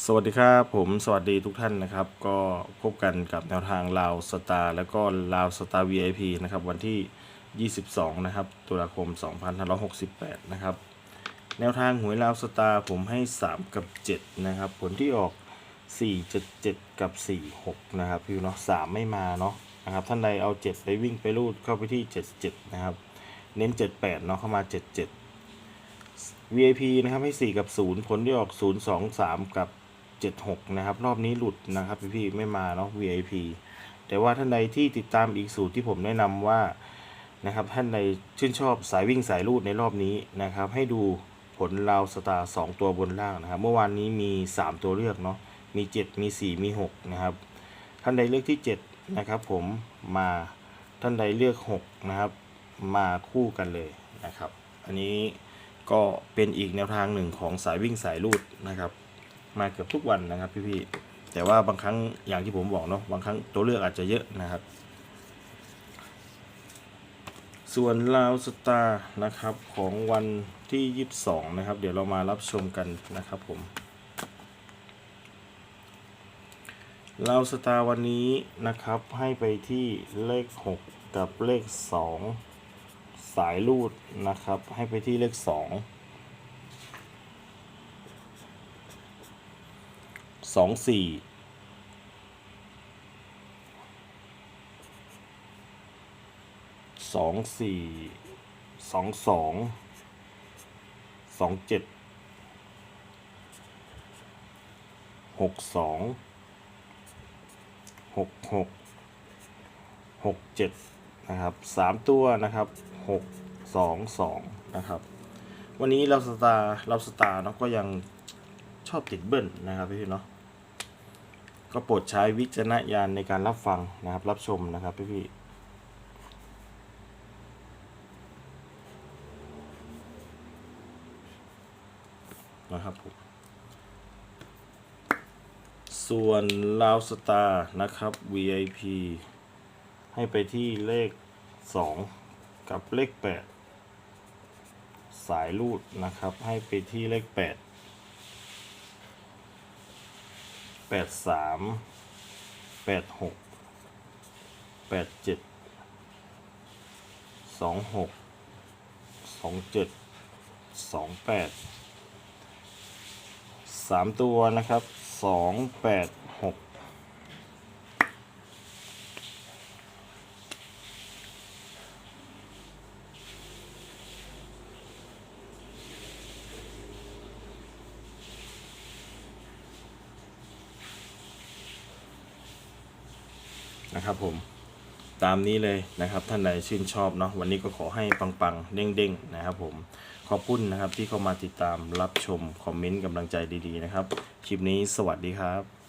สวัสดีครับผมสวัสดีทุกท่านนะครับ ก็พบกันกับแนวทางลาวสตาร์แล้วก็ลาวสตาร์ VIP นะครับวันที่ 22 นะครับตุลาคม 2568 นะครับ แนวทางหวยลาวสตาร์ผมให้ 3 กับ 7 นะครับ ผลที่ออก 4 7 7 กับ 4 6 นะครับพี่เนาะ3ไม่มาเนาะนะครับท่านใดเอา 7 ไปวิ่งไปรูดเข้าไปที่ 77 นะครับ เน้น 78 เนาะเข้ามา 77 VIP นะครับให้ 4 กับ 0 ผลที่ออก 0 2 3 กับ 76 นะครับ รอบนี้หลุดนะครับพี่ๆไม่มาเนาะ VIP แต่ว่าท่านใดที่ติดตามอีกสูตรที่ผมแนะนำว่านะครับท่านใดชื่นชอบสายวิ่งสายรูดในรอบนี้นะครับ ให้ดูผลราวสตาร์2ตัวบนล่างนะครับ เมื่อวานนี้มี 3 ตัวเลือกเนาะมี 7 มี 4 มี 6 นะครับ ท่านใดเลือกที่ 7 นะครับ ผมมาท่านใดเลือก 6 นะครับ มาคู่กันเลยนะครับ อันนี้ก็เป็นอีกแนวทางหนึ่งของสายวิ่งสายรูดนะครับ มาเกือบทุกวันนะครับพี่ๆแต่ว่าบางครั้งอย่างที่ผมบอกเนาะบางครั้งตัวเลือกอาจจะเยอะนะครับ ส่วนลาวสตาร์นะครับของวันที่ 22 นะครับ เดี๋ยวเรามารับชมกันนะครับผมลาวสตาร์วันนี้นะครับให้ไปที่เลข 6 กับเลข 2 สายรูดนะครับ ให้ไปที่เลข 2 สองสี่สองสี่สองสองสองเจ็ดหกสองหกหกหกเจ็ดนะครับสามตัวนะครับหกสองสองนะครับ วันนี้เราสตาร์เราสตาร์เนาะก็ยังชอบติดเบิ้ลนะครับพี่เนาะ ก็โปรดใช้วิจารณญาณในการรับฟังนะครับ รับชมนะครับพี่พี่นะครับผมส่วนลาวสตาร์นะครับ VIP ให้ไปที่เลข 2 กับเลข 8 สายรูดนะครับ ให้ไปที่เลข 8 แปดสามแปดหกแปดเจ็ดสองหกสองเจ็ดสองแปดสามตัวนะครับสองแปดหก นะครับผมตามนี้เลยนะครับท่านใดชื่นชอบเนาะวันนี้ก็ขอให้ปังๆ เด้งๆนะครับผมขอบคุณนะครับที่เข้ามาติดตามรับชมคอมเมนต์กำลังใจดีๆนะครับ คลิปนี้สวัสดีครับ